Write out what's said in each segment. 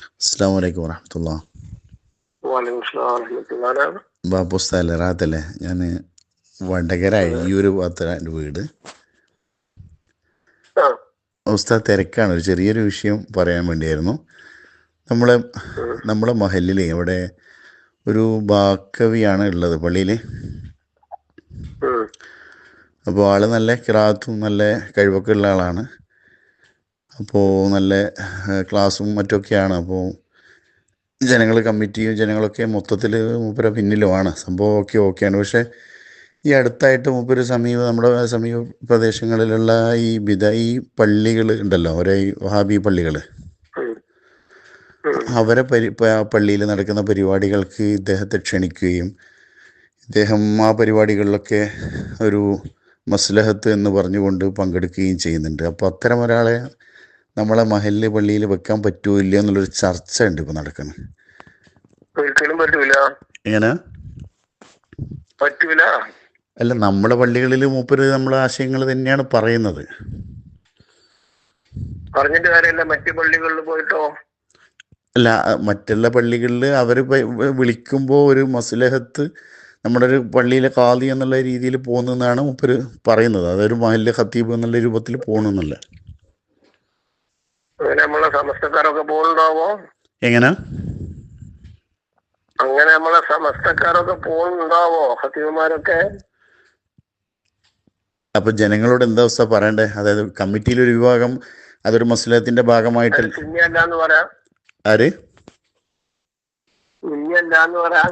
അസ്സാം വലൈക്കും വറഹമത്തുള്ള വാലൈക്കും സ്ലാം വറഹ്മത്തുള്ളാഹി. ബാപ്പുസ്തല്ലേ റാത്തല്ലേ? ഞാൻ വടകര ഒരു ഭാഗത്താണ് വീട്. അവസ്ഥ ഉസ്താദ് തിരക്കാണ്. ഒരു ചെറിയൊരു വിഷയം പറയാൻ വേണ്ടിയായിരുന്നു. നമ്മളെ നമ്മളെ മഹലിൽ ഇവിടെ ഒരു ബാക്കവിയാണ് ഉള്ളത് പള്ളിയിൽ അപ്പോൾ ആൾ നല്ല കിറാത്തും നല്ല കഴിവൊക്കെ ഉള്ള ആളാണ്. അപ്പോൾ നല്ല ക്ലാസ്സും മറ്റൊക്കെയാണ്. അപ്പോൾ ജനങ്ങൾ കമ്മിറ്റിയും ജനങ്ങളൊക്കെ മൊത്തത്തിൽ മൂപ്പര പിന്നിലുമാണ് സംഭവം ഒക്കെ ഓക്കെയാണ് പക്ഷേ ഈ അടുത്തായിട്ട് മൂപ്പര് സമീപ നമ്മുടെ സമീപ പ്രദേശങ്ങളിലുള്ള ഈ ബിദ ഈ പള്ളികൾ ഉണ്ടല്ലോ ഒരേ വഹാബി പള്ളികൾ. അവരെ പരി പള്ളിയിൽ നടക്കുന്ന പരിപാടികൾക്ക് ഇദ്ദേഹത്തെ ക്ഷണിക്കുകയും ഇദ്ദേഹം ആ പരിപാടികളിലൊക്കെ ഒരു മസ്ലഹത്ത് എന്ന് പറഞ്ഞുകൊണ്ട് പങ്കെടുക്കുകയും ചെയ്യുന്നുണ്ട്. അപ്പോൾ അത്തരം ഒരാളെ നമ്മളെ മഹല്ല് പള്ളിയിൽ വെക്കാൻ പറ്റുമോ ഇല്ല എന്നുള്ളൊരു ചർച്ച ഉണ്ട് ഇപ്പൊ നടക്കുന്നത് ഒരിക്കലും പറ്റൂല. എങ്ങനെ? പറ്റൂല. അല്ല നമ്മുടെ പള്ളികളിൽ മൂപ്പര് നമ്മളെ ആശയങ്ങൾ തന്നെയാണ് പറയുന്നത്. പറഞ്ഞിട്ട് കാര്യമില്ല. മറ്റു പള്ളികളിൽ പോയിട്ടോ? അല്ല മറ്റുള്ള പള്ളികളിൽ അവർ വിളിക്കുമ്പോൾ ഒരു മസ്ലഹത്ത് നമ്മുടെ ഒരു പള്ളിയിലെ കാതി എന്നുള്ള രീതിയിൽ പോകുന്നതെന്നാണ് മൂപ്പര് പറയുന്നത്. അതൊരു മഹല്ല് ഖത്തീബ് എന്നുള്ള രൂപത്തിൽ പോകണമെന്നല്ല അങ്ങനെ നമ്മളെ സമസ്തക്കാരൊക്കെ പോകുന്നുണ്ടാവോ എങ്ങനെ? അങ്ങനെ നമ്മളെ സമസ്തക്കാരൊക്കെ പോകുന്നുണ്ടാവോ ഹത്തീവന്മാരൊക്കെ? അപ്പൊ ജനങ്ങളോട് എന്താ അവസ്ഥ പറയണ്ടേ? അതായത് കമ്മിറ്റിയിൽ ഒരു വിഭാഗം അതൊരു മസ്ലഹത്തിന്റെ ഭാഗമായിട്ട് ആര്? പറയാ.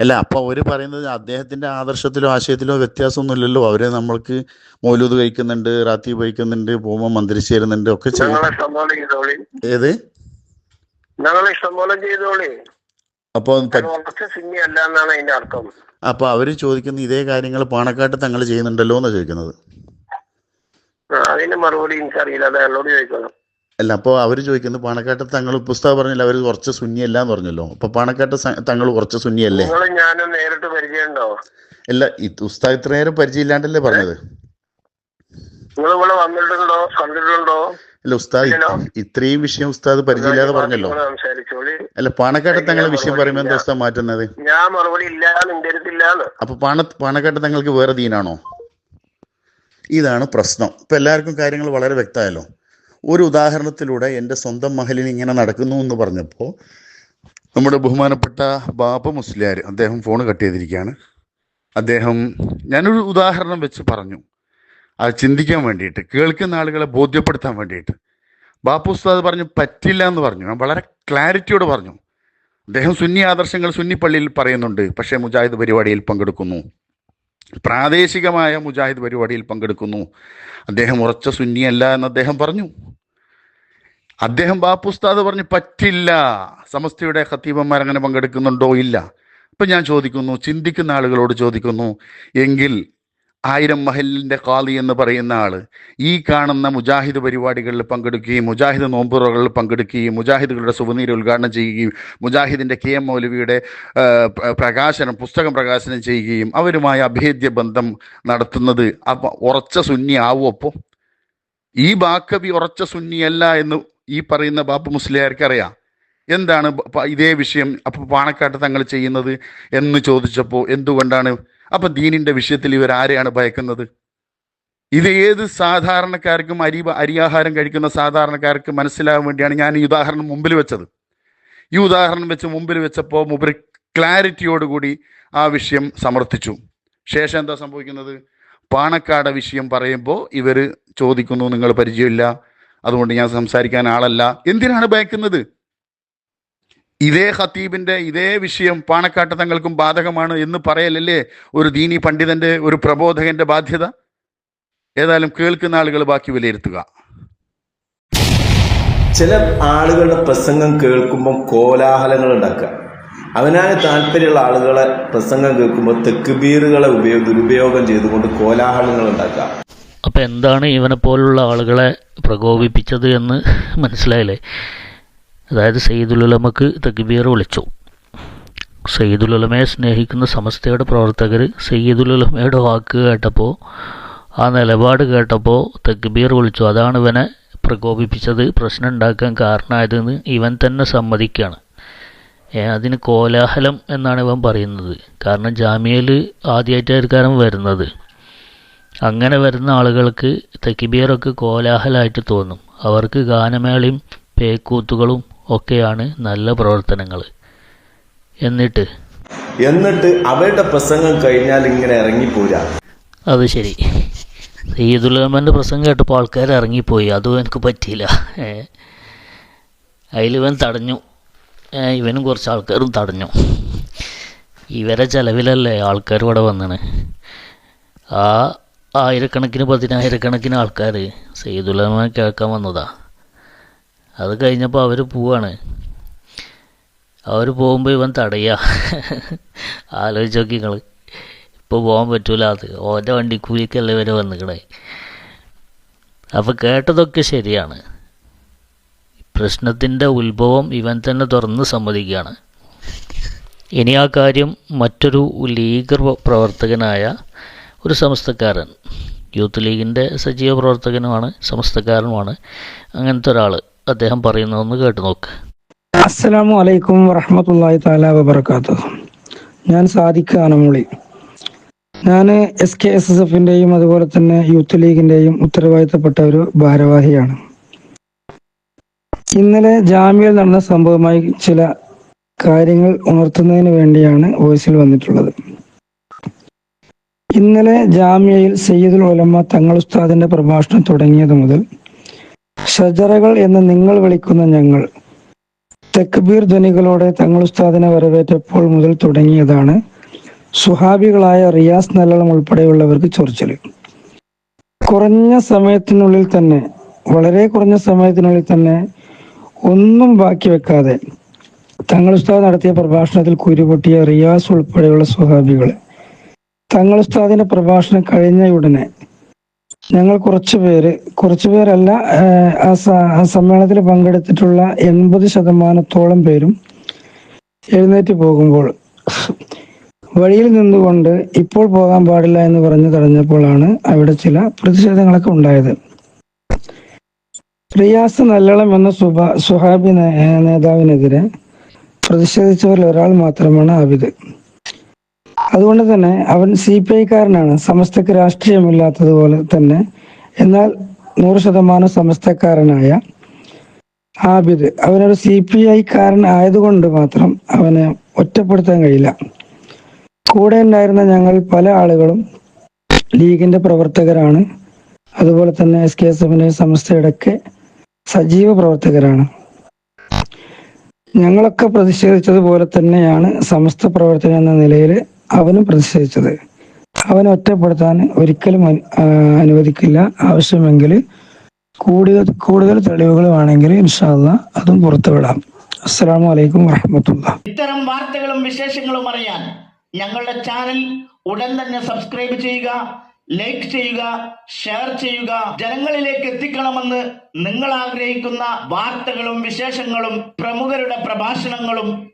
അല്ല അപ്പൊ അവർ പറയുന്നത് അദ്ദേഹത്തിന്റെ ആദർശത്തിലോ ആശയത്തിലോ വ്യത്യാസമൊന്നുമില്ലല്ലോ. അവരെ നമ്മൾക്ക് മൗലൂദ് കഴിക്കുന്നുണ്ട് റാത്തി കഴിക്കുന്നുണ്ട് പോകുമ്പോൾ മന്ത്രിച്ച് ചേരുന്നുണ്ട് ഒക്കെ ഏത്? അപ്പൊ അപ്പൊ അപ്പോൾ അതിന്റെ അപ്പോൾ അവർ ചോദിക്കുന്ന ഇതേ കാര്യങ്ങൾ പാണക്കാട്ട് തങ്ങൾ ചെയ്യുന്നുണ്ടല്ലോ എന്ന് ചോദിക്കുന്നത്. ആ, അതിന് മറുപടി എനിക്കറിയില്ല. അത് ചോദിക്കണം. അല്ല അപ്പോൾ അവർ ചോദിക്കുന്നത് പാണക്കാട്ട് തങ്ങൾ പുസ്തകം പറഞ്ഞില്ല അവർ കുറച്ച് സുന്നിയല്ല എന്ന് പറഞ്ഞല്ലോ. അപ്പൊ പാണക്കാട്ട് തങ്ങൾ കുറച്ച് സുന്നിയല്ലേ? ഞാനും നേരിട്ട് പരിചയമുണ്ടോ? അല്ല ഈ ഉസ്താദ് ഇത്ര നേരം പരിചയമില്ലാണ്ടല്ലേ പറഞ്ഞത്? വന്നിട്ടുണ്ടോ? കണ്ടിട്ടുണ്ടോ? അല്ല ഉസ്താദ്. ഇത്രയും വിഷയം ഉസ്താദ് പരിചയമില്ലാതെ പറഞ്ഞല്ലോ. അല്ല പാണക്കാട്ട് തങ്ങളെ വിഷയം പറയുമ്പോൾ എന്താ ഉസ്താദ് മാറ്റുന്നത്? ഞാൻ മറുപടി ഇല്ല അപ്പൊ പാണ പാണക്കാട്ട് തങ്ങൾക്ക് വേറെ ദീനാണോ? ഇതാണ് പ്രശ്നം. ഇപ്പൊ എല്ലാവർക്കും കാര്യങ്ങൾ വളരെ വ്യക്തമായല്ലോ. ഒരു ഉദാഹരണത്തിലൂടെ എന്റെ സ്വന്തം മഹലിൽ ഇങ്ങനെ നടക്കുന്നു എന്ന് പറഞ്ഞപ്പോൾ നമ്മുടെ ബഹുമാനപ്പെട്ട ബാബ മുസ്ലിയാർ അദ്ദേഹം ഫോൺ കട്ട് ചെയ്തിരിക്കുകയാണ്. അദ്ദേഹം ഞാനൊരു ഉദാഹരണം വെച്ച് പറഞ്ഞു. അത് ചിന്തിക്കാൻ വേണ്ടിയിട്ട് കേൾക്കുന്ന ആളുകളെ ബോധ്യപ്പെടുത്താൻ വേണ്ടിയിട്ട്. ബാപ്പു ഉസ്താദ് പറഞ്ഞു പറ്റില്ല എന്ന് പറഞ്ഞു. ഞാൻ വളരെ ക്ലാരിറ്റിയോട് പറഞ്ഞു. അദ്ദേഹം സുന്നി ആദർശങ്ങൾ സുന്നി പള്ളിയിൽ പറയുന്നുണ്ട്. പക്ഷേ മുജാഹിദ് പരിപാടിയിൽ പങ്കെടുക്കുന്നു. പ്രാദേശികമായ മുജാഹിദ് പരിപാടിയിൽ പങ്കെടുക്കുന്നു. അദ്ദേഹം ഉറച്ച സുന്നിയല്ല എന്ന് അദ്ദേഹം പറഞ്ഞു. അദ്ദേഹം ബാപ്പുസ്താദ് പറഞ്ഞു പറ്റില്ല. സമസ്തയുടെ ഖത്തീബന്മാർ അങ്ങനെ പങ്കെടുക്കുന്നുണ്ടോ? ഇല്ല. ഇപ്പം ഞാൻ ചോദിക്കുന്നു ചിന്തിക്കുന്ന ആളുകളോട് ചോദിക്കുന്നു എങ്കിൽ ആയിരം മഹലിന്റെ കാളി എന്ന് പറയുന്ന ആൾ ഈ കാണുന്ന മുജാഹിദ് പരിപാടികളിൽ പങ്കെടുക്കുകയും മുജാഹിദ് നോമ്പുറകളിൽ പങ്കെടുക്കുകയും മുജാഹിദുകളുടെ സുവനീർ ഉദ്ഘാടനം ചെയ്യുകയും മുജാഹിദിന്റെ കെ എം മൗലവിയുടെ പ്രകാശനം പുസ്തകം പ്രകാശനം ചെയ്യുകയും അവരുമായി അഭേദ്യ ബന്ധം നടത്തുന്നത് അപ്പം ഉറച്ച സുന്നി ആവും അപ്പോൾ ഈ ബാക്കവി ഉറച്ച സുന്നിയല്ല എന്ന് ഈ പറയുന്ന ബാപ്പു മുസ്ലിയാർക്ക് അറിയാം. എന്താണ് ഇതേ വിഷയം അപ്പോൾ പാണക്കാട്ട് തങ്ങൾ ചെയ്യുന്നത് എന്ന് ചോദിച്ചപ്പോൾ എന്തുകൊണ്ടാണ് അപ്പം ദീനിന്റെ വിഷയത്തിൽ ഇവർ ആരെയാണ് ഭയക്കുന്നത്? ഇത് ഏത് സാധാരണക്കാർക്കും അരി അരിയാഹാരം കഴിക്കുന്ന സാധാരണക്കാർക്ക് മനസ്സിലാകാൻ വേണ്ടിയാണ് ഞാൻ ഈ ഉദാഹരണം മുമ്പിൽ വെച്ചത്. ഈ ഉദാഹരണം വെച്ച് മുമ്പിൽ വെച്ചപ്പോൾ മുമ്പിൽ ക്ലാരിറ്റിയോടുകൂടി ആ വിഷയം സമർത്ഥിച്ചു. ശേഷം എന്താ സംഭവിക്കുന്നത്? പാണക്കാട വിഷയം പറയുമ്പോൾ ഇവർ ചോദിക്കുന്നു നിങ്ങൾ പരിചയമില്ല. അതുകൊണ്ട് ഞാൻ സംസാരിക്കാൻ ആളല്ല. എന്തിനാണ് ഭയക്കുന്നത്? ഇതേ ഖത്തീബിന്റെ ഇതേ വിഷയം പാണക്കാട്ട് തങ്ങൾക്കും ബാധകമാണ് എന്ന് പറയലല്ലേ ഒരു ദീനി പണ്ഡിതന്റെ ഒരു പ്രബോധകന്റെ ബാധ്യത? ഏതായാലും കേൾക്കുന്ന ആളുകൾ ബാക്കി വിലയിരുത്തുക. ചില ആളുകളുടെ പ്രസംഗം കേൾക്കുമ്പോൾ കോലാഹലങ്ങൾ ഉണ്ടാക്കുക. അവനാണ് താല്പര്യമുള്ള ആളുകളെ പ്രസംഗം കേൾക്കുമ്പോൾ തെക്കുബീറുകളെ ഉപയോഗ ദുരുപയോഗം ചെയ്തുകൊണ്ട് കോലാഹലങ്ങൾ ഉണ്ടാക്കുക. അപ്പോൾ എന്താണ് ഇവനെ പോലുള്ള ആളുകളെ പ്രകോപിപ്പിച്ചത് എന്ന് മനസ്സിലായില്ലേ? അതായത് സയ്യിദുലമക്ക് തക്ബീർ വിളിച്ചു. സയ്യിദുലമയെ സ്നേഹിക്കുന്ന സമസ്തയുടെ പ്രവർത്തകർ സയ്യിദുലമയുടെ വാക്ക് കേട്ടപ്പോൾ ആ നിലപാട് കേട്ടപ്പോൾ തക്ബീർ വിളിച്ചു. അതാണ് ഇവനെ പ്രകോപിപ്പിച്ചത് പ്രശ്നം ഉണ്ടാക്കാൻ കാരണമായതെന്ന് ഇവൻ തന്നെ സമ്മതിക്കുകയാണ് അതിന് കോലാഹലം എന്നാണ് ഇവൻ പറയുന്നത്. കാരണം ജാമ്യയിൽ ആദ്യമായിട്ടായിരിക്കാരം വരുന്നത്. അങ്ങനെ വരുന്ന ആളുകൾക്ക് തെക്കിബിയറൊക്കെ കോലാഹലമായിട്ട് തോന്നും. അവർക്ക് ഗാനമേളയും പേക്കൂത്തുകളും ഒക്കെയാണ് നല്ല പ്രവർത്തനങ്ങൾ. എന്നിട്ട്? എന്നിട്ട് അവരുടെ പ്രസംഗം കഴിഞ്ഞാൽ ഇങ്ങനെ ഇറങ്ങിപ്പോരാ. അത് ശരി. സയ്യിദുലമന്റെ പ്രസംഗം കേട്ടപ്പോൾ ആൾക്കാർ ഇറങ്ങിപ്പോയി. അതും എനിക്ക് പറ്റിയില്ല. അതിലിവൻ തടഞ്ഞു. ഇവനും കുറച്ച് ആൾക്കാരും തടഞ്ഞു. ഇവരെ ചെലവിലല്ലേ ആൾക്കാർ ഇവിടെ വന്നാണ്? ആ ആയിരക്കണക്കിന് പതിനായിരക്കണക്കിന് ആൾക്കാർ സയ്യിദുലമ കേൾക്കാൻ വന്നതാ. അത് കഴിഞ്ഞപ്പോൾ അവർ പോവാണ്. അവർ പോകുമ്പോൾ ഇവൻ തടയുക ആലോചിച്ച് നോക്കി നിങ്ങൾ ഇപ്പോൾ പോകാൻ പറ്റൂല അത്. ഓന്റെ വണ്ടിക്കൂലിക്കല്ലേ വരെ വന്നിക്കണേ. അപ്പോൾ കേട്ടതൊക്കെ ശരിയാണ്. പ്രശ്നത്തിന്റെ ഉത്ഭവം ഇവൻ തന്നെ തുറന്ന് സമ്മതിക്കുകയാണ് ഇനി ആ കാര്യം മറ്റൊരു ലീഗ് പ്രവർത്തകനായ ഒരു സംസ്ഥക്കാരൻ യൂത്ത് ലീഗിന്റെ സജീവ പ്രവർത്തകനുമാണ് സംസ്ഥക്കാരനുമാണ് അങ്ങനത്തെ ഒരാൾ അദ്ദേഹം പറയുന്നതെന്ന് കേട്ടു നോക്ക്. അസ്സലാമു അലൈക്കും വറഹമത്തല്ലാഹി താല വബർക്കാത്തു ഞാൻ സാദിഖ് ആനമൂളി ഞാൻ എസ് കെ എസ് എസ് എഫിന്റെയും അതുപോലെ തന്നെ യൂത്ത് ലീഗിന്റെയും ഉത്തരവാദിത്തപ്പെട്ട ഒരു ഭാരവാഹിയാണ്. ഇന്നലെ ജാമ്യയിൽ നടന്ന സംഭവമായി ചില കാര്യങ്ങൾ ഉണർത്തുന്നതിന് വേണ്ടിയാണ് വോയിസിൽ വന്നിട്ടുള്ളത്. ഇന്നലെ ജാമ്യയിൽ സയ്യിദുൽ ഉലമ തങ്ങൾ ഉസ്താദിന്റെ പ്രഭാഷണം തുടങ്ങിയത് മുതൽ ഷജറകൾ എന്ന് നിങ്ങൾ വിളിക്കുന്ന ഞങ്ങൾ. തെക്ബീർ ധ്വനികളോടെ തങ്ങൾ ഉസ്താദിനെ വരവേറ്റപ്പോൾ മുതൽ തുടങ്ങിയതാണ് സുഹാബികളായ റിയാസ് നല്ലളം ഉൾപ്പെടെയുള്ളവർക്ക് ചൊറിച്ചൽ. കുറഞ്ഞ സമയത്തിനുള്ളിൽ തന്നെ വളരെ കുറഞ്ഞ സമയത്തിനുള്ളിൽ തന്നെ ഒന്നും ബാക്കി വെക്കാതെ തങ്ങൾ ഉസ്താദ് നടത്തിയ പ്രഭാഷണത്തിൽ കുരുപൊട്ടിയ റിയാസ് ഉൾപ്പെടെയുള്ള സുഹാബികൾ തങ്ങൾ ഉസ്താദിന്റെ പ്രഭാഷണം കഴിഞ്ഞ ഉടനെ ഞങ്ങൾ കുറച്ചു പേര് കുറച്ചു പേരല്ല ആ സമ്മേളനത്തിൽ പങ്കെടുത്തിട്ടുള്ള എൺപത് ശതമാനത്തോളം പേരും എഴുന്നേറ്റ് പോകുമ്പോൾ വഴിയിൽ നിന്നുകൊണ്ട് ഇപ്പോൾ പോകാൻ പാടില്ല എന്ന് പറഞ്ഞു തടഞ്ഞപ്പോഴാണ് അവിടെ ചില പ്രതിഷേധങ്ങളൊക്കെ ഉണ്ടായത്. റിയാസ് നല്ലളം എന്ന സുബ സുഹാബി നേതാവിനെതിരെ പ്രതിഷേധിച്ചവരിൽ ഒരാൾ മാത്രമാണ് ആബിദ്. അതുകൊണ്ട് തന്നെ അവൻ സി പി ഐക്കാരനാണ്. സമസ്തക്ക് രാഷ്ട്രീയമില്ലാത്തതുപോലെ തന്നെ. എന്നാൽ നൂറ് ശതമാനം സമസ്തക്കാരനായ ആബിദ്. അവനൊരു സി പി ഐക്കാരൻ ആയതുകൊണ്ട് മാത്രം അവനെ ഒറ്റപ്പെടുത്താൻ കഴിയില്ല. കൂടെ ഉണ്ടായിരുന്ന ഞങ്ങൾ പല ആളുകളും ലീഗിന്റെ പ്രവർത്തകരാണ്. അതുപോലെ തന്നെ എസ് കെ എസ് എഫിന്റെ സമസ്തയുടെ സജീവ പ്രവർത്തകരാണ്. ഞങ്ങളൊക്കെ പ്രതിഷേധിച്ചതുപോലെ തന്നെയാണ് സമസ്ത പ്രവർത്തകൻ എന്ന നിലയിൽ അവനും പ്രതിഷേധിച്ചത്. അവനെ ഒറ്റപ്പെടുത്താൻ ഒരിക്കലും അനുവദിക്കില്ല. ആവശ്യമെങ്കിൽ കൂടുതൽ കൂടുതൽ തെളിവുകൾ വേണമെങ്കിൽ ഇൻഷാല്ല അതും പുറത്തുവിടാം. അസ്സാം വലൈക്കും വറഹമത്തുള്ള. ഇത്തരം വാർത്തകളും വിശേഷങ്ങളും അറിയാൻ ഞങ്ങളുടെ ചാനൽ ഉടൻ തന്നെ സബ്സ്ക്രൈബ് ചെയ്യുക ലൈക്ക് ചെയ്യുക ഷെയർ ചെയ്യുക. ജനങ്ങളിലേക്ക് എത്തിക്കണമെന്ന് നിങ്ങൾ ആഗ്രഹിക്കുന്ന വാർത്തകളും വിശേഷങ്ങളും പ്രമുഖരുടെ പ്രഭാഷണങ്ങളും